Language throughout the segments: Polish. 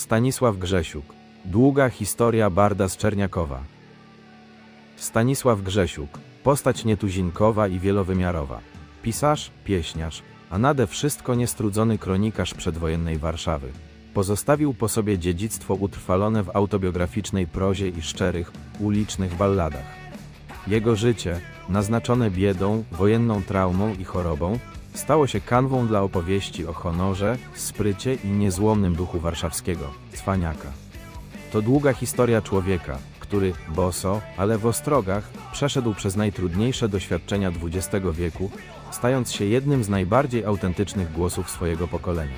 Stanisław Grzesiuk. Długa historia Barda z Czerniakowa. Stanisław Grzesiuk. Postać nietuzinkowa i wielowymiarowa. Pisarz, pieśniarz, a nade wszystko niestrudzony kronikarz przedwojennej Warszawy. Pozostawił po sobie dziedzictwo utrwalone w autobiograficznej prozie i szczerych, ulicznych balladach. Jego życie, naznaczone biedą, wojenną traumą i chorobą, stało się kanwą dla opowieści o honorze, sprycie i niezłomnym duchu warszawskiego, cwaniaka. To długa historia człowieka, który boso, ale w ostrogach, przeszedł przez najtrudniejsze doświadczenia XX wieku, stając się jednym z najbardziej autentycznych głosów swojego pokolenia.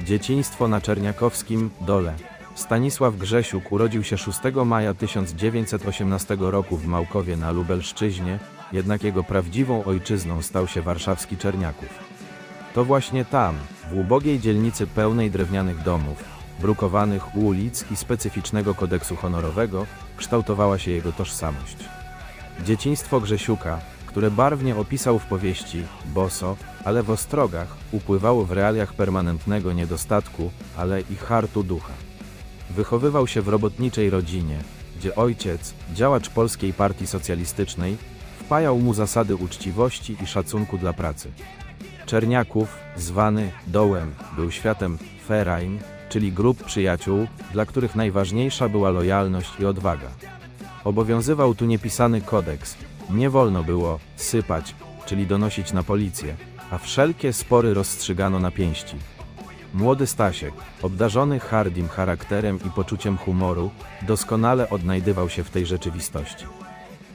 Dzieciństwo na Czerniakowskim Dole. Stanisław Grzesiuk urodził się 6 maja 1918 roku w Małkowie na Lubelszczyźnie, jednak jego prawdziwą ojczyzną stał się warszawski Czerniaków. To właśnie tam, w ubogiej dzielnicy pełnej drewnianych domów, brukowanych ulic i specyficznego kodeksu honorowego, kształtowała się jego tożsamość. Dzieciństwo Grzesiuka, które barwnie opisał w powieści Boso, ale w ostrogach, upływało w realiach permanentnego niedostatku, ale i hartu ducha. Wychowywał się w robotniczej rodzinie, gdzie ojciec, działacz Polskiej Partii Socjalistycznej, wpajał mu zasady uczciwości i szacunku dla pracy. Czerniaków, zwany Dołem, był światem Ferain, czyli grup przyjaciół, dla których najważniejsza była lojalność i odwaga. Obowiązywał tu niepisany kodeks. Nie wolno było sypać, czyli donosić na policję, a wszelkie spory rozstrzygano na pięści. Młody Stasiek, obdarzony hardim charakterem i poczuciem humoru, doskonale odnajdywał się w tej rzeczywistości.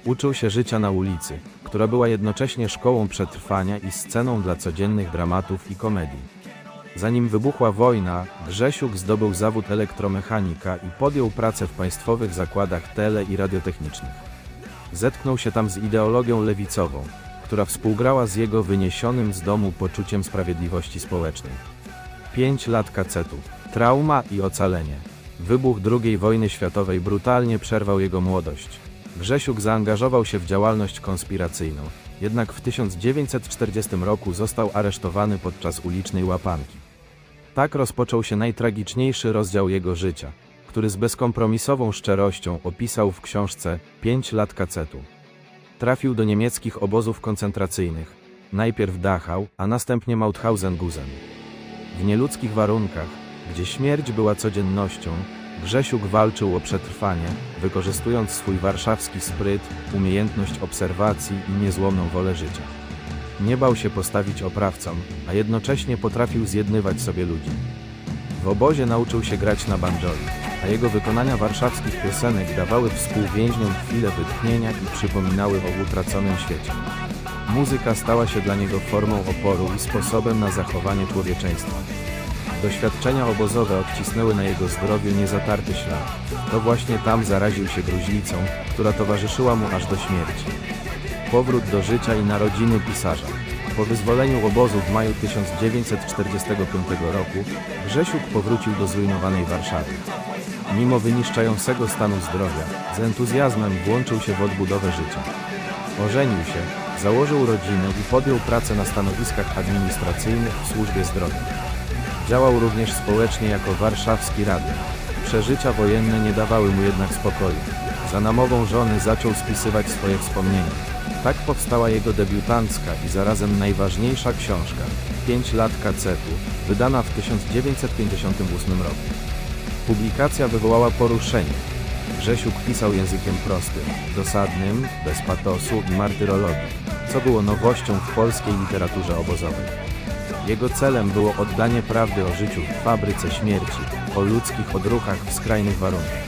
Uczył się życia na ulicy, która była jednocześnie szkołą przetrwania i sceną dla codziennych dramatów i komedii. Zanim wybuchła wojna, Grzesiuk zdobył zawód elektromechanika i podjął pracę w państwowych zakładach tele i radiotechnicznych. Zetknął się tam z ideologią lewicową, która współgrała z jego wyniesionym z domu poczuciem sprawiedliwości społecznej. Pięć lat kacetu, trauma i ocalenie. Wybuch II wojny światowej brutalnie przerwał jego młodość. Grzesiuk zaangażował się w działalność konspiracyjną, jednak w 1940 roku został aresztowany podczas ulicznej łapanki. Tak rozpoczął się najtragiczniejszy rozdział jego życia, który z bezkompromisową szczerością opisał w książce Pięć lat kacetu. Trafił do niemieckich obozów koncentracyjnych, najpierw Dachau, a następnie Mauthausen-Gusen. W nieludzkich warunkach, gdzie śmierć była codziennością, Grzesiuk walczył o przetrwanie, wykorzystując swój warszawski spryt, umiejętność obserwacji i niezłomną wolę życia. Nie bał się postawić oprawcom, a jednocześnie potrafił zjednywać sobie ludzi. W obozie nauczył się grać na banjoli, a jego wykonania warszawskich piosenek dawały współwięźniom chwilę wytchnienia i przypominały o utraconym świecie. Muzyka stała się dla niego formą oporu i sposobem na zachowanie człowieczeństwa. Doświadczenia obozowe odcisnęły na jego zdrowiu niezatarty ślad. To właśnie tam zaraził się gruźlicą, która towarzyszyła mu aż do śmierci. Powrót do życia i narodziny pisarza. Po wyzwoleniu obozu w maju 1945 roku Grzesiuk powrócił do zrujnowanej Warszawy. Mimo wyniszczającego stanu zdrowia, z entuzjazmem włączył się w odbudowę życia. Ożenił się, założył rodzinę i podjął pracę na stanowiskach administracyjnych w służbie zdrowia. Działał również społecznie jako warszawski radny. Przeżycia wojenne nie dawały mu jednak spokoju. Za namową żony zaczął spisywać swoje wspomnienia. Tak powstała jego debiutancka i zarazem najważniejsza książka Pięć lat kacetu, wydana w 1958 roku. Publikacja wywołała poruszenie. Grzesiuk pisał językiem prostym, dosadnym, bez patosu i martyrologii, co było nowością w polskiej literaturze obozowej. Jego celem było oddanie prawdy o życiu w fabryce śmierci, o ludzkich odruchach w skrajnych warunkach.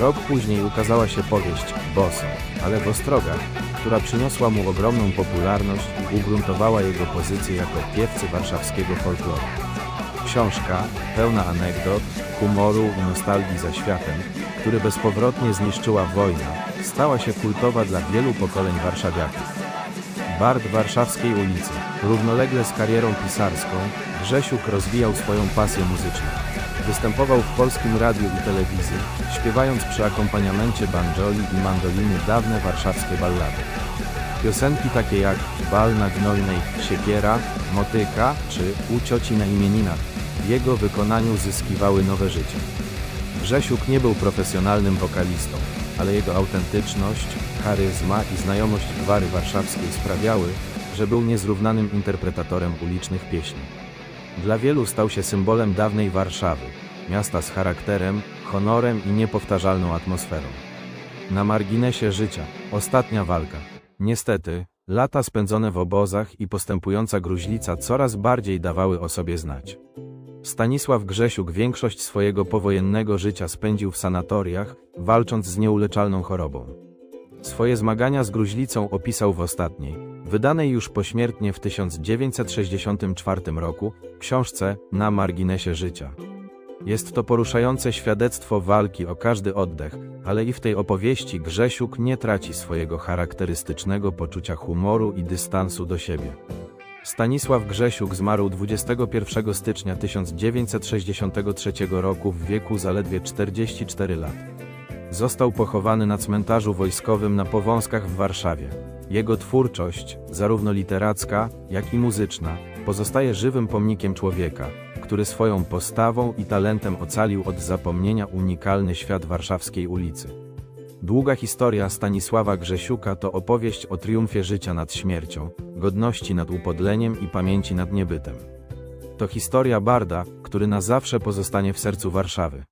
Rok później ukazała się powieść Boso, ale w Ostrogach, która przyniosła mu ogromną popularność i ugruntowała jego pozycję jako piewcy warszawskiego folkloru. Książka, pełna anegdot, humoru i nostalgii za światem, który bezpowrotnie zniszczyła wojna, stała się kultowa dla wielu pokoleń warszawiaków. Bard Warszawskiej ulicy. Równolegle z karierą pisarską, Grzesiuk rozwijał swoją pasję muzyczną. Występował w polskim radiu i telewizji, śpiewając przy akompaniamencie banjoli i mandoliny dawne warszawskie ballady. Piosenki takie jak Bal na Gnojnej, Siekiera, Motyka czy U cioci na imieninach w jego wykonaniu zyskiwały nowe życie. Grzesiuk nie był profesjonalnym wokalistą, ale jego autentyczność, charyzma i znajomość gwary warszawskiej sprawiały, że był niezrównanym interpretatorem ulicznych pieśni. Dla wielu stał się symbolem dawnej Warszawy, miasta z charakterem, honorem i niepowtarzalną atmosferą. Na marginesie życia, ostatnia walka. Niestety, lata spędzone w obozach i postępująca gruźlica coraz bardziej dawały o sobie znać. Stanisław Grzesiuk większość swojego powojennego życia spędził w sanatoriach, walcząc z nieuleczalną chorobą. Swoje zmagania z gruźlicą opisał w ostatniej, wydanej już pośmiertnie w 1964 roku, książce Na marginesie życia. Jest to poruszające świadectwo walki o każdy oddech, ale i w tej opowieści Grzesiuk nie traci swojego charakterystycznego poczucia humoru i dystansu do siebie. Stanisław Grzesiuk zmarł 21 stycznia 1963 roku w wieku zaledwie 44 lat. Został pochowany na cmentarzu wojskowym na Powązkach w Warszawie. Jego twórczość, zarówno literacka, jak i muzyczna, pozostaje żywym pomnikiem człowieka, który swoją postawą i talentem ocalił od zapomnienia unikalny świat warszawskiej ulicy. Długa historia Stanisława Grzesiuka to opowieść o triumfie życia nad śmiercią, godności nad upodleniem i pamięci nad niebytem. To historia Barda, który na zawsze pozostanie w sercu Warszawy.